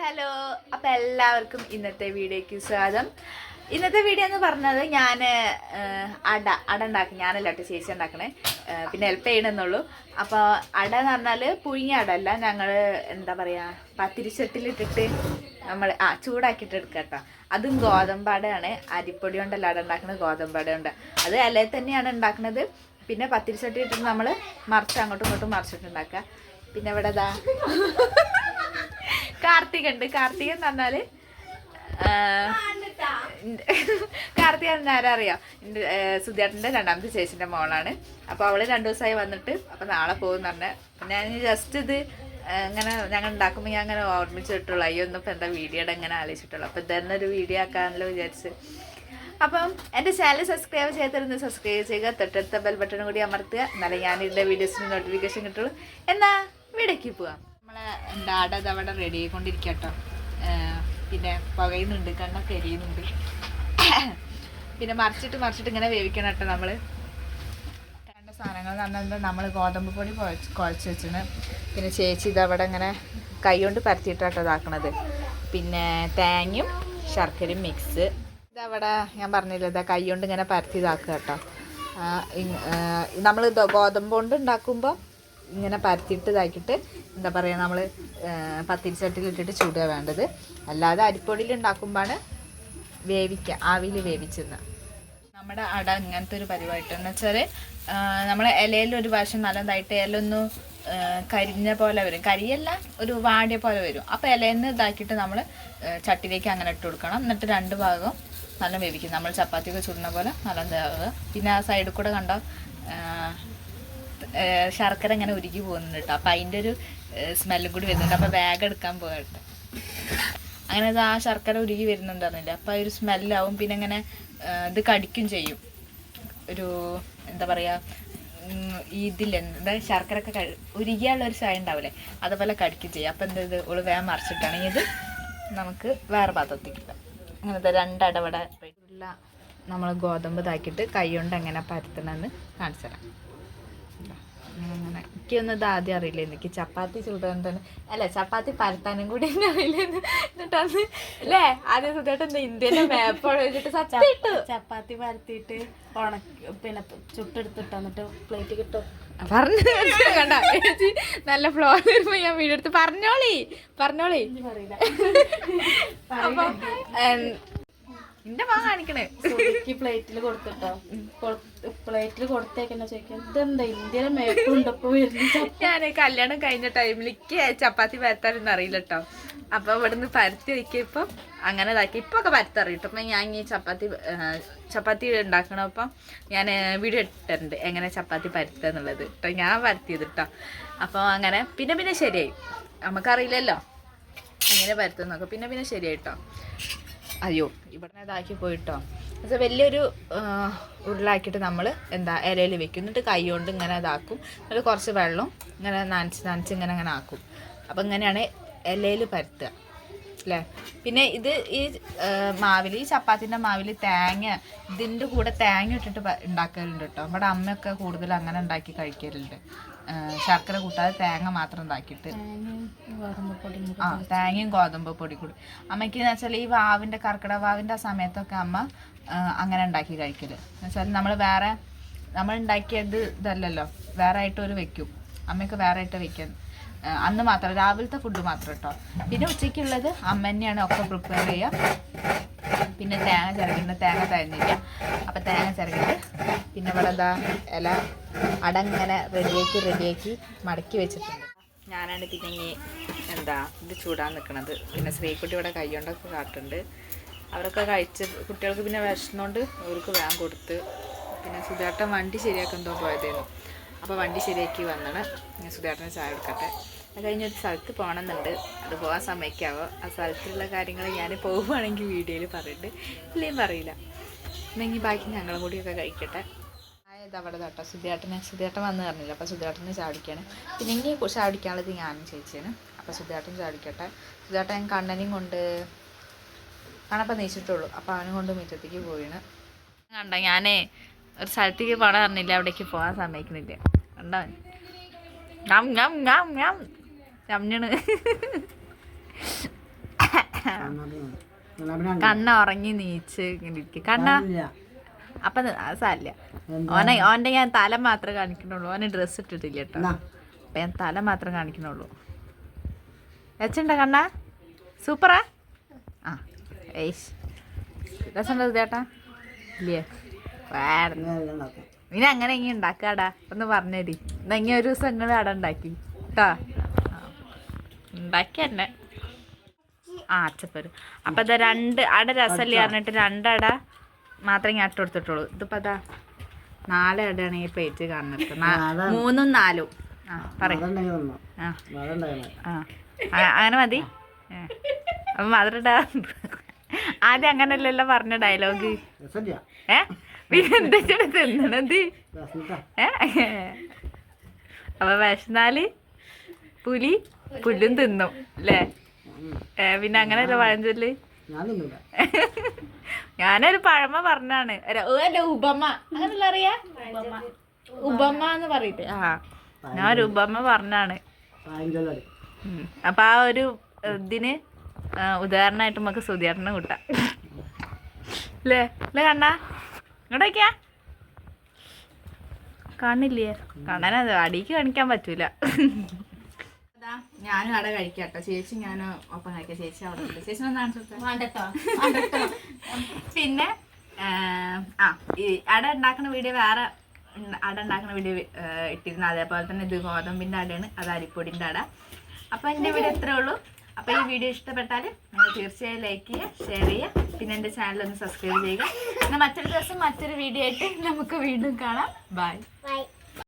Hello അപ്പം എല്ലാവർക്കും ഇന്നത്തെ വീഡിയോയ്ക്ക് സ്വാഗതം. ഇന്നത്തെ വീഡിയോ എന്ന് പറഞ്ഞത് ഞാൻ അട അട ഉണ്ടാക്കും ഞാനല്ല കേട്ടോ ചേച്ചി ഉണ്ടാക്കണേ. പിന്നെ ഹെൽപ്പ് ചെയ്യണമെന്നുള്ളൂ. അപ്പോൾ അട എന്ന് പറഞ്ഞാൽ പുഴുങ്ങിയ അട അല്ല ഞങ്ങൾ എന്താ പറയുക പത്തിരിച്ചട്ടിലിട്ടിട്ട് നമ്മൾ ആ ചൂടാക്കിയിട്ട് എടുക്കുക കേട്ടോ. അതും ഗോതമ്പടയാണ് അരിപ്പൊടി കൊണ്ടല്ല അട ഉണ്ടാക്കുന്നത് ഗോതമ്പട കൊണ്ട് അത് അല്ലേ തന്നെയാണ് ഉണ്ടാക്കുന്നത് പിന്നെ പത്തിരിച്ചട്ടി ഇട്ടിട്ട് നമ്മൾ മറിച്ച് അങ്ങോട്ടും ഇങ്ങോട്ടും മറിച്ചിട്ടുണ്ടാക്കുക പിന്നെ ഇവിടെ ഇതാ കാർത്തിക ഉണ്ട്. കാർത്തിക എന്ന് പറഞ്ഞാൽ കാർത്തിക എന്ന് ആരാ അറിയാം എന്റെ സുധിയേട്ടന്റെ രണ്ടാമത്തെ ചേച്ചിന്റെ മോളാണ്. അപ്പോൾ അവൾ രണ്ടു ദിവസമായി വന്നിട്ട് അപ്പോൾ നാളെ പോകും പറഞ്ഞ. ഞാൻ ജസ്റ്റ് ഇത് ഇങ്ങനെ ഞങ്ങൾ ഉണ്ടാക്കുമ്പോൾ ഞാൻ അങ്ങനെ ഓർമ്മിച്ചിട്ടുള്ളൂ. അയ്യോ ഒന്നും ഇപ്പം എന്താ വീഡിയോയുടെ ഇങ്ങനെ ആലോചിച്ചിട്ടുള്ളൂ. അപ്പോൾ ഇതന്നെ ഒരു വീഡിയോ ആക്കാനല്ലോ വിചാരിച്ച്. അപ്പം എന്റെ ചാനൽ സബ്സ്ക്രൈബ് ചെയ്തിരുന്ന് സബ്സ്ക്രൈബ് ചെയ്യുക. തൊട്ടടുത്ത ബെൽ ബട്ടണും കൂടി അമർത്തുക. എന്നാലേ ഇതിന്റെ വീഡിയോസിന് നോട്ടിഫിക്കേഷൻ കിട്ടുള്ളൂ. എന്നാ വീടേക്ക് പോവാം. നമ്മളെ എന്താ അട റെഡി ആയിക്കൊണ്ടിരിക്കട്ടോ പിന്നെ പുകയുന്നുണ്ട് കണ്ണൊക്കെ എരിയുന്നുണ്ട്. പിന്നെ മറിച്ചിട്ട് മറിച്ചിട്ട് ഇങ്ങനെ വേവിക്കണം കേട്ടോ നമ്മൾ രണ്ട് സാധനങ്ങൾ നന്നത് നമ്മൾ ഗോതമ്പ് പൊടി കുഴച്ച് കുഴച്ച് വെച്ചിന് പിന്നെ ചേച്ചി ഇതവിടെ ഇങ്ങനെ കൈ കൊണ്ട് പരത്തിയിട്ടാട്ടോ ഇതാക്കണത്. പിന്നെ തേങ്ങയും ശർക്കരയും മിക്സ് ഇതവിടെ ഞാൻ പറഞ്ഞില്ല ഇതാ കൈ കൊണ്ട് ഇങ്ങനെ പരത്തി ഇതാക്കുക കേട്ടോ നമ്മൾ ഗോതമ്പ് കൊണ്ട് ഉണ്ടാക്കുമ്പോൾ ഇങ്ങനെ പരത്തിയിട്ട് ഇതാക്കിയിട്ട് എന്താ പറയുക നമ്മൾ പത്തിരിച്ചട്ടിലിട്ടിട്ട് ചൂടുക വേണ്ടത്. അല്ലാതെ അരിപ്പൊടിയിൽ ഉണ്ടാക്കുമ്പോഴാണ് വേവിക്കുക ആവിയിൽ വേവിച്ചെന്ന് നമ്മുടെ അട ഇങ്ങനത്തെ ഒരു പരിപാടി എന്ന് വെച്ചാൽ നമ്മളെ ഇലയിൽ ഒരു പ്രാവശ്യം നല്ലതായിട്ട് ഇലൊന്ന് കരിഞ്ഞ പോലെ വരും. കരിയല്ല ഒരു വാടിയ പോലെ വരും. അപ്പോൾ ഇലയിൽ നിന്ന് ഇതാക്കിയിട്ട് നമ്മൾ ചട്ടിയിലേക്ക് അങ്ങനെ ഇട്ട് കൊടുക്കണം. എന്നിട്ട് രണ്ട് ഭാഗം നല്ല വേവിക്കും. നമ്മൾ ചപ്പാത്തിയൊക്കെ ചുടുന്ന പോലെ നല്ല ഇതാവുക. പിന്നെ ആ സൈഡിൽ കൂടെ കണ്ടോ? ശർക്കര ഇങ്ങനെ ഉരുകി പോകുന്നുണ്ട് കേട്ടോ. അപ്പം അതിന്റെ ഒരു സ്മെല്ലും കൂടി വരുന്നുണ്ട്. അപ്പോൾ ബാഗ് എടുക്കാൻ പോകട്ടെ അങ്ങനെ ആ ശർക്കര ഉരുകി വരുന്നുണ്ടായിരുന്നില്ല അപ്പം ആ ഒരു സ്മെല്ലാവും. പിന്നെ ഇങ്ങനെ ഇത് കടിക്കും ചെയ്യും. ഒരു എന്താ പറയുക ഇതില്ല? എന്താ ശർക്കര ഒക്കെ ഉരുകിയുള്ള ഒരു ചായ ഉണ്ടാവില്ലേ? അതുപോലെ കടിക്കും ചെയ്യും. അപ്പം എന്താ ഇത് ഉൾ വേഗം മറിച്ചിട്ടാണെങ്കിൽ ഇത് നമുക്ക് വേറെ പാത്രത്തിക്കില്ല അങ്ങനത്തെ രണ്ടടവട നമ്മൾ ഗോതമ്പ് ഇതാക്കിയിട്ട് കൈ കൊണ്ട് എങ്ങനെ പരത്തണമെന്ന് കാണിച്ചു തരാം. അങ്ങനെ. എനിക്കൊന്നും ഇത് ആദ്യം അറിയില്ല. എനിക്ക് ചപ്പാത്തി ചൂടാൻ തന്നെ അല്ല ചപ്പാത്തി പരത്താനും കൂടി എന്നെ അറിയില്ലെന്ന് എന്നിട്ടന്ന് അല്ലേ? ആദ്യം സുഖമായിട്ട് എന്താ ഇന്ത്യയിലെ മാപ്പ് വെച്ചിട്ട് സത്യം ഇട്ടു. ചപ്പാത്തി പരത്തിയിട്ട് ഉണക്കി പിന്നെ ചുട്ടെടുത്തിട്ട് എന്നിട്ട് പ്ലേറ്റ് കിട്ടും പറഞ്ഞു കണ്ട ചേച്ചി നല്ല ഫ്ലോ വരുമ്പോ ഞാൻ വീടെടുത്ത് പറഞ്ഞോളി. പറഞ്ഞോളി. അപ്പൊ എന്റെ മാ കാണിക്കണേ. പ്ലേറ്റിൽ കൊടുത്തിട്ടോ. പ്ലേറ്റിൽ കൊടുത്തേക്കെന്നെ ചോദിക്കാം. ഇതെന്താ? ഇന്ത്യയിലെ മേപ്പുണ്ടപ്പോ ഞാൻ കല്യാണം കഴിഞ്ഞ ടൈമിലേക്ക് ചപ്പാത്തി പരത്താനൊന്നും അറിയില്ല കേട്ടോ അപ്പൊ ഇവിടുന്ന് പരത്തി വെക്കിയപ്പം അങ്ങനെ ഇതാക്കി. ഇപ്പൊ ഒക്കെ പരത്തറിയും. കേട്ടോ അപ്പൊ ഞാൻ ഈ ചപ്പാത്തി ചപ്പാത്തി ഉണ്ടാക്കണപ്പം ഞാൻ വീഡിയോ ഇട്ടിട്ടുണ്ട്. എങ്ങനെ ചപ്പാത്തി പരത്തുക എന്നുള്ളത്. കേട്ടോ ഞാൻ പരത്തിയത് കേട്ടോ അപ്പോൾ അങ്ങനെ പിന്നെ പിന്നെ ശരിയായി. നമുക്കറിയില്ലല്ലോ. എങ്ങനെ പരത്തുന്നൊക്കെ പിന്നെ പിന്നെ ശരിയായി കേട്ടോ അയ്യോ ഇവിടെ ഇതാക്കി പോയിട്ടോ. എന്നുവെച്ചാൽ വലിയൊരു ഉരുളാക്കിയിട്ട് നമ്മൾ എന്താ ഇലയിൽ വെക്കും. എന്നിട്ട് കൈ കൊണ്ട് ഇങ്ങനെ ഇതാക്കും. എന്നിട്ട് കുറച്ച് വെള്ളം ഇങ്ങനെ നനച്ച് നനച്ച് ഇങ്ങനെ അങ്ങനെ ആക്കും. അപ്പം ഇങ്ങനെയാണ് ഇലയിൽ പരത്തുക. അല്ലേ പിന്നെ ഇത് ഈ മാവിൽ ഈ ചപ്പാത്തിന്റെ മാവിൽ തേങ്ങ ഇതിന്റെ കൂടെ തേങ്ങ ഇട്ടിട്ട് ഉണ്ടാക്കലുണ്ട് കേട്ടോ നമ്മുടെ അമ്മയൊക്കെ കൂടുതൽ അങ്ങനെ ഉണ്ടാക്കി കഴിക്കലുണ്ട്. ശർക്കര കൂട്ടാതെ തേങ്ങ മാത്രം ഉണ്ടാക്കിയിട്ട് ആ തേങ്ങയും ഗോതമ്പ് പൊടി കൂടി. അമ്മയ്ക്ക് എന്ന് വെച്ചാൽ ഈ വാവിന്റെ കർക്കിടക വാവിന്റെ ആ സമയത്തൊക്കെ അമ്മ അങ്ങനെ ഉണ്ടാക്കി കഴിക്കൽ എന്ന് വെച്ചാൽ നമ്മൾ വേറെ നമ്മൾ ഉണ്ടാക്കിയത് ഇതല്ലല്ലോ. വേറെ ആയിട്ട് ഒരു വെക്കും. അമ്മയ്ക്ക് വേറെ ആയിട്ട് വെക്കാൻ അന്ന് മാത്രം രാവിലത്തെ ഫുഡ് മാത്രം കേട്ടോ പിന്നെ ഉച്ചയ്ക്കുള്ളത് അമ്മ തന്നെയാണ് ഒക്കെ പ്രിപ്പയർ ചെയ്യുക പിന്നെ തേങ്ങ ചിരകിന് തേങ്ങ തഴഞ്ഞില്ല അപ്പം തേങ്ങ ചിരകിട്ട് പിന്നെ ഇവിടെ എന്താ ഇല അടങ്ങനെ റെഡിയാക്കി റെഡിയാക്കി മടക്കി വെച്ചിട്ടുണ്ട്. ഞാനാണ് പിന്നെ എന്താ ഇത് ചൂടാൻ നിൽക്കുന്നത് പിന്നെ ശ്രീക്കുട്ടി ഇവിടെ കൈകൊണ്ടൊക്കെ കാട്ടുണ്ട്. അവരൊക്കെ കഴിച്ച് കുട്ടികൾക്ക് പിന്നെ വിഷമോണ്ട് അവർക്ക് വേഗം കൊടുത്ത് പിന്നെ സുധേട്ടൻ വണ്ടി ശരിയാക്കുന്നതോ പോയതായിരുന്നു അപ്പോൾ വണ്ടി ശരിയാക്കി വന്നാണ്. ഞാൻ സുധേട്ടന് ചായ എടുക്കട്ടെ അത് കഴിഞ്ഞൊരു സ്ഥലത്ത് പോകണമെന്നുണ്ട്. അത് പോകാൻ സമയക്കാവോ ആ സ്ഥലത്തുള്ള കാര്യങ്ങൾ ഞാൻ പോവുകയാണെങ്കിൽ വീഡിയോയിൽ പറയുന്നുണ്ട് ഇല്ലേം പറയില്ല. എന്നെങ്കിൽ ബാക്കി ഞങ്ങളും കൂടിയൊക്കെ കഴിക്കട്ടെ. ആയത് അവിടെ കേട്ടോ സുധിയേട്ടന് സുധിയേട്ടൻ വന്ന് പറഞ്ഞില്ല? അപ്പോൾ സുധിയേട്ടന് ചാടിക്കാണ്. പിന്നെ ഇനി ചാടിക്കാനുള്ളത് ഞാനും ചേച്ചിയാണ്. അപ്പോൾ സുധിയേട്ടൻ ചാടിക്കട്ടെ. സുധിയേട്ടൻ കണ്ണനെയും കൊണ്ട് കണപ്പം നീച്ചിട്ടുള്ളൂ. അപ്പോൾ അവനും കൊണ്ട് മുറ്റത്തേക്ക് പോയിണ് കണ്ട? ഞാനേ ഒരു സ്ഥലത്തേക്ക് പോകണം പറഞ്ഞില്ല? അവിടേക്ക് പോകാൻ സമ്മതിക്കുന്നില്ല കണ്ടോ? ഞാൻ ഞാൻ ഞാൻ ഞാൻ ഞമ്മണ് കണ്ണ ഉറങ്ങി നീച്ച് ഇങ്ങനെ കണ്ണ അപ്പൊ സാരില്ല. ഓനെ ഓന്റെ ഞാൻ തല മാത്രമേ കാണിക്കണുള്ളൂ ഓനെ ഡ്രസ്സ് ഇട്ടിട്ടില്ല കേട്ടോ. അപ്പൊ ഞാൻ തല മാത്രം കാണിക്കണുള്ളൂ വെച്ചുണ്ട കണ്ണ? സൂപ്പറാ ആ? ഏയ്ഷ് രസമുണ്ടോ ചേട്ടാ? ഇല്ലേ? വേറെ നീ അങ്ങനെ ഇങ്ങനെ ഉണ്ടാക്കാടാ. ഒന്ന് പറഞ്ഞേരി. എന്നാ ഇങ്ങനെ ഒരു ദിവസം നിങ്ങൾ അട ഉണ്ടാക്കി. കേട്ടാ ഉണ്ടാക്കി തന്നെ ആ അച്ചപ്പര്. അപ്പൊ ഇതാ രണ്ട് അട രസമല്ലേ പറഞ്ഞിട്ട് രണ്ടട മാത്രമേ ഞാൻ അട്ട കൊടുത്തിട്ടുള്ളൂ. ഇതിപ്പോ അതാ നാല് അടയാണ് ഈ പ്ലേറ്റ് കാണുന്നത്. മൂന്നും നാലും. ആ പറയും. ആ. അങ്ങനെ മതി. അപ്പം മധുരടാ ആദ്യം അങ്ങനല്ലല്ലോ പറഞ്ഞ ഡയലോഗ് ഏ? പിന്നെ എന്താ തിന്നണത്? ഏ? അപ്പൊ വിശന്നാൽ പുലി പുല്ലും തിന്നും അല്ലേ പിന്നെ അങ്ങനെയല്ല പഴഞ്ചൊല്ല് ഞാനൊരു പഴമ പറഞ്ഞാണ്. ഒരു- അല്ല ഉപമ. അങ്ങനല്ല അറിയാ? ഉപമ. എന്ന് പറയട്ടെ ആ ഞാനൊരു ഉപമ പറഞ്ഞാണ്. അപ്പൊ ആ ഒരു ഇതിന് ഉദാഹരണമായിട്ട് നമുക്ക് സുധിയാട്ടനെ കൂട്ടാം. അല്ലേ അല്ലേ കണ്ണാ? ഇങ്ങോട്ടേക്കാ? കാണില്ലേ കാണാനത് അടിക്ക് കാണിക്കാൻ പറ്റൂല. ഞാനും അവിടെ കഴിക്കാട്ടോ. ചേച്ചി ഞാൻ ഒപ്പം കഴിക്കാം. ചേച്ചി അവിടെ ചേച്ചി പിന്നെ ആ, ഈ അട ഉണ്ടാക്കുന്ന വീഡിയോ വേറെ അട ഉണ്ടാക്കുന്ന വീഡിയോ ഇട്ടിരുന്നു. അതേപോലെ തന്നെ ഇത് ഗോതമ്പിന്റെ അടയാണ്. അത് അരിപ്പൊടിന്റെ അട. അപ്പൊ എന്റെ വീഡിയോ ഇത്രേ ഉള്ളൂ. അപ്പൊ ഈ വീഡിയോ ഇഷ്ടപ്പെട്ടാൽ നിങ്ങൾ തീർച്ചയായും ലൈക്ക് ചെയ്യുക ഷെയർ ചെയ്യുക. പിന്നെ എന്റെ ചാനൽ ഒന്ന് സബ്സ്ക്രൈബ് ചെയ്യുക. പിന്നെ മറ്റൊരു ദിവസം മറ്റൊരു വീഡിയോ ആയിട്ട് നമുക്ക് വീണ്ടും കാണാം. Bye Bye.